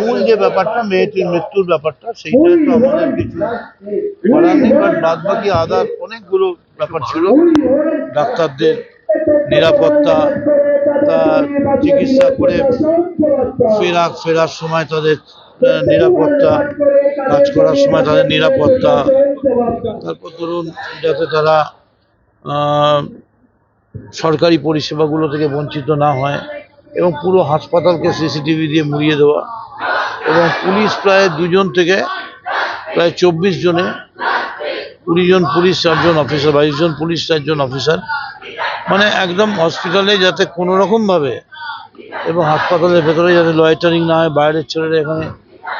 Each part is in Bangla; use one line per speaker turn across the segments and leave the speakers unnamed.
মূল যে ব্যাপারটা, মেয়েটির মৃত্যুর ব্যাপারটা সেইটাই তো আমাদের কিছু বাদ বাকি আদার অনেকগুলো ব্যাপার ছিল। ডাক্তারদের নিরাপত্তা, তার চিকিৎসা করে ফেরা ফেরার সময় তাদের নিরাপত্তা, কাজ করার সময় তাদের নিরাপত্তা। তারপর ধরুন, যাতে তারা সরকারি পরিষেবাগুলো থেকে বঞ্চিত না হয়। এবং পুরো হাসপাতালকে সিসিটিভি দিয়ে মুড়িয়ে দেওয়া এবং পুলিশ প্রায় দুজন থেকে প্রায় চব্বিশ জনে, কুড়ি জন পুলিশ চারজন অফিসার, বাইশ জন পুলিশ চারজন অফিসার মানে একদম হসপিটালে যাতে কোনো রকমভাবে এবং হাসপাতালের ভেতরে যাতে লয়টারিং না হয়, বাইরের ছেলেরা এখানে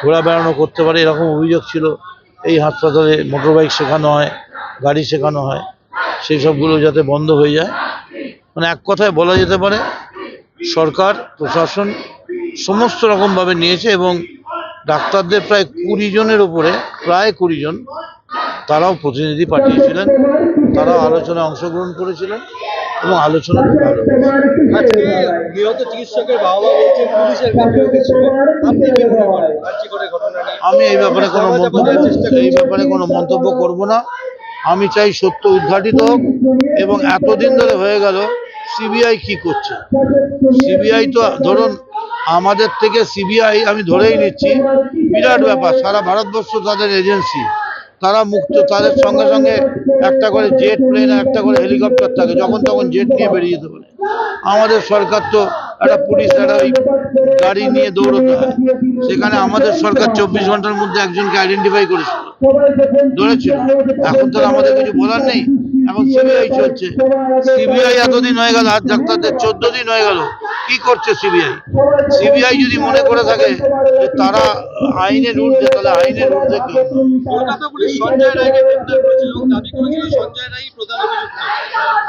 ঘোরা বেড়ানো করতে পারে, এরকম অভিযোগ ছিল। এই হাসপাতালে মোটর বাইক শেখানো হয়, গাড়ি শেখানো হয়, সেই সবগুলো যাতে বন্ধ হয়ে যায়। মানে এক কথায় বলা যেতে পারে সরকার প্রশাসন সমস্ত রকমভাবে নিয়েছে এবং ডাক্তারদের প্রায় কুড়ি জনের উপরে প্রায় কুড়ি জন তারাও প্রতিনিধি পাঠিয়েছিলেন। তারাও আলোচনায় অংশগ্রহণ করেছিলেন এবং আলোচনা ভালো
নিহত চিকিৎসকের বাবা বলছেন পুলিশের আপনি কি মনে করেন?
আমি এই ব্যাপারে কোনো মন্তব্য এই ব্যাপারে কোনো মন্তব্য করব না। আমি চাই সত্য উদ্ঘাটিত হোক এবং এতদিন ধরে হয়ে গেল সিবিআই কি করছে? সিবিআই তো, ধরুন, আমাদের থেকে সিবিআই আমি ধরেই নিচ্ছি, বিরাট ব্যাপার, সারা ভারতবর্ষ তাদের এজেন্সি, তারা মুক্ত, তাদের সঙ্গে সঙ্গে একটা করে জেট প্লেন একটা করে হেলিকপ্টার থাকে, যখন তখন জেট নিয়ে বেরিয়ে যেতে পারে। আমাদের সরকার তো একটা পুলিশ, একটা ওই গাড়ি নিয়ে দৌড়তে হয়। সেখানে আমাদের সরকার চব্বিশ ঘণ্টার মধ্যে একজনকে আইডেন্টিফাই করেছিল। ধরেছিল। এখন তো আমাদের কিছু বলার নেই। এখন সিবিআই চলছে। সিবিআই এতদিন হয়ে গেল আজ ডাক্তারদের চোদ্দ দিন হয়ে গেল। কি করছে সিবিআই সিবিআই যদি মনে করে থাকে যে তারা আইনের ঊর্ধ্বে তাহলে আইনের ঊর্ধ্বে কেউ
কলকাতা পুলিশ সঞ্জয় রায়কে গ্রেপ্তার করেছিল এবং দাবি করেছিল সঞ্জয় রায় প্রধান অভিযুক্ত।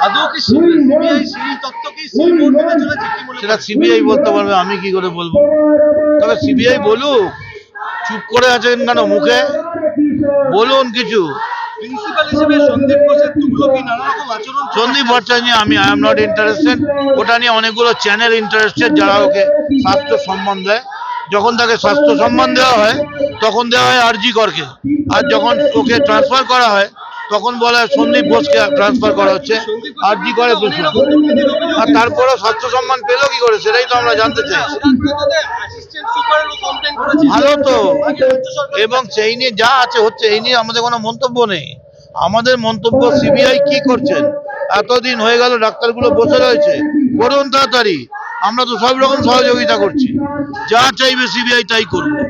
আদৌ কি সিবিআই সেই তত্ত্বকেই সিবিআই চলেছে কি মনে
সেটা সিবিআই বলতে পারবে আমি কি করে বলব? তবে সিবিআই বলুক চুপ করে আছেন কেন মুখে? বলুন কিছু।
প্রিন্সিপাল হিসেবে সন্দীপ ঘোষের তুগলকি নানা রকম আচরণ
সন্দীপ ভট্টাচার্য নিয়ে আমি আই এম নট ইন্টারেস্টেড ওটা নিয়ে অনেকগুলো চ্যানেল ইন্টারেস্টেড যারা ওকে স্বাস্থ্য সম্মান দেয় যখন তাকে স্বাস্থ্য সম্মান দেওয়া হয় তখন দেওয়া হয় আরজি করকে আর যখন ওকে ট্রান্সফার করা হয় তখন বলা হয় সন্দীপ ঘোষকে ট্রান্সফার করা হচ্ছে। আরজি করে
অনেক রকম
আর তারপরেও স্বাস্থ্য সম্মান পেল কি করে সেটাই তো আমরা জানতে চাই। ভালো তো। এবং সেই নিয়ে যা আছে হচ্ছে এই নিয়ে আমাদের কোনো মন্তব্য নেই। আমাদের মন্তব্য সিবিআই কি করছেন? এতদিন হয়ে গেল ডাক্তারগুলো বসে রয়েছে। করুন তাড়াতাড়ি। আমরা তো সব রকম সহযোগিতা করছি। যা চাইবে সিবিআই তাই করবে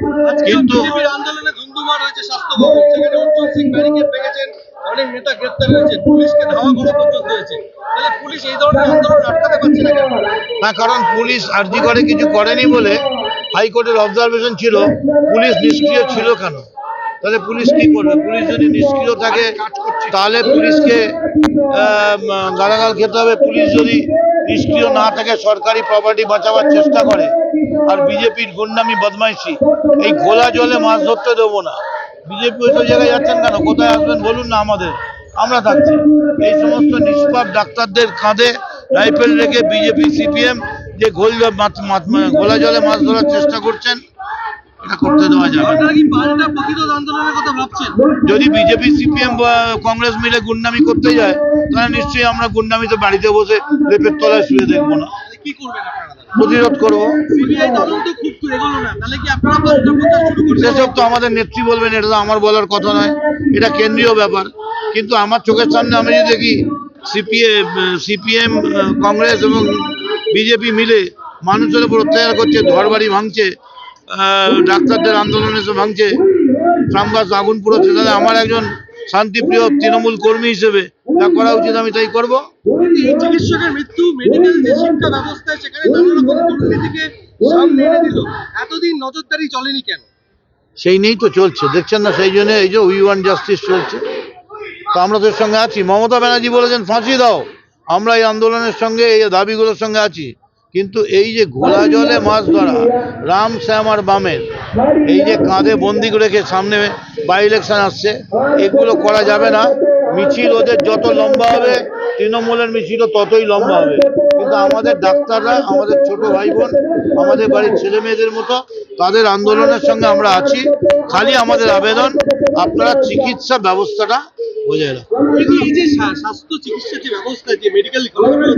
কিন্তু
বিজেপির আন্দোলনে ধুন্ধুমার হয়েছে স্বাস্থ্য ভবন। সেখানে অর্জুন সিং ব্যারিকেড ভেঙেছেন অনেক নেতা গ্রেপ্তার হয়েছে পুলিশকে ধাওয়া করা পর্যন্ত হয়েছে তাহলে পুলিশ এই ধরনের আন্দোলন আটকাতে পারছে না কেন?
না কারণ পুলিশ আরজি করে কিছু করেনি বলে হাইকোর্টের অবজারভেশন ছিল। পুলিশ নিষ্ক্রিয় ছিল কেন? তাহলে পুলিশ কি করবে? পুলিশ যদি নিষ্ক্রিয় থাকে, তাহলে পুলিশকে গালাগাল খেতে হবে। পুলিশ যদি নিষ্ক্রিয় না থাকে, সরকারি প্রপার্টি বাঁচাবার চেষ্টা করে। আর বিজেপির গুন্ডামি, বদমাইশি, এই ঘোলা জলে মাছ ধরতে দেবো না। বিজেপি ওই সব জায়গায় যাচ্ছেন কেন? কোথায় আসবেন বলুন না আমাদের। আমরা থাকছি। এই সমস্ত নিষ্পাপ ডাক্তারদের কাঁধে রাইফেল রেখে বিজেপি সিপিএম যে মাছ- মাছ- ঘোলা জলে মাছ ধরার চেষ্টা করছেন এটা করতে দেওয়া যাবে। যদি বিজেপি সিপিএম কংগ্রেস মিলে গুন্ডামি করতে যায় তাহলে নিশ্চয়ই আমরা গুন্ডামিতে বাড়িতে বসে লেপের তলায় শুয়ে দেখব না। প্রতিরোধ করব। সেসব তো আমাদের নেত্রী বলবেন এটা তো আমার বলার কথা নয়। এটা কেন্দ্রীয় ব্যাপার। কিন্তু আমার চোখের সামনে আমি যদি দেখি সিপিএম সিপিএম কংগ্রেস এবং বিজেপি মিলে মানুষের উপর অত্যাচার করছে ঘর বাড়ি ভাঙছে ডাক্তারদের আন্দোলনে এসে ভাঙছে ট্রামগাছ আগুন পুরোচ্ছে তাহলে আমার একজন শান্তিপ্রিয় তৃণমূল কর্মী হিসেবে যা করা উচিত আমি তাই করব।
কিন্তু এই চিকিৎসকের মৃত্যু মেডিকেল যে শিক্ষা ব্যবস্থা সেখানে নানা রকম দুর্নীতিকে সামনে এনে দিল। এতদিন নজরদারি চলেনি কেন?
সেই নিয়েই তো চলছে দেখছেন না? সেই জন্য এই যে উই ওয়ান জাস্টিস চলছে। তো আমরা তোর সঙ্গে আছি। মমতা ব্যানার্জি বলেছেন ফাঁসি দাও। আমরা এই আন্দোলনের সঙ্গে এই দাবিগুলোর সঙ্গে আছি। কিন্তু এই যে ঘোলা জলে মাছ ধরা, রাম শ্যাম আর বামের, এই যে কাঁধে বন্দি রেখে সামনে বাই ইলেকশন আসছে, এগুলো করা যাবে না। মিছিল ওদের যত লম্বা হবে, তৃণমূলের মিছিলও ততই লম্বা হবে। কিন্তু আমাদের ডাক্তাররা, আমাদের ছোট ভাই বোন আমাদের বাড়ির ছেলে মেয়েদের মতো, তাদের আন্দোলনের সঙ্গে আমরা আছি। খালি আমাদের আবেদন, আপনারা চিকিৎসা ব্যবস্থাটা
বোঝায় স্বা- স্বাস্থ্য চিকিৎসা যে ব্যবস্থা যে মেডিকেল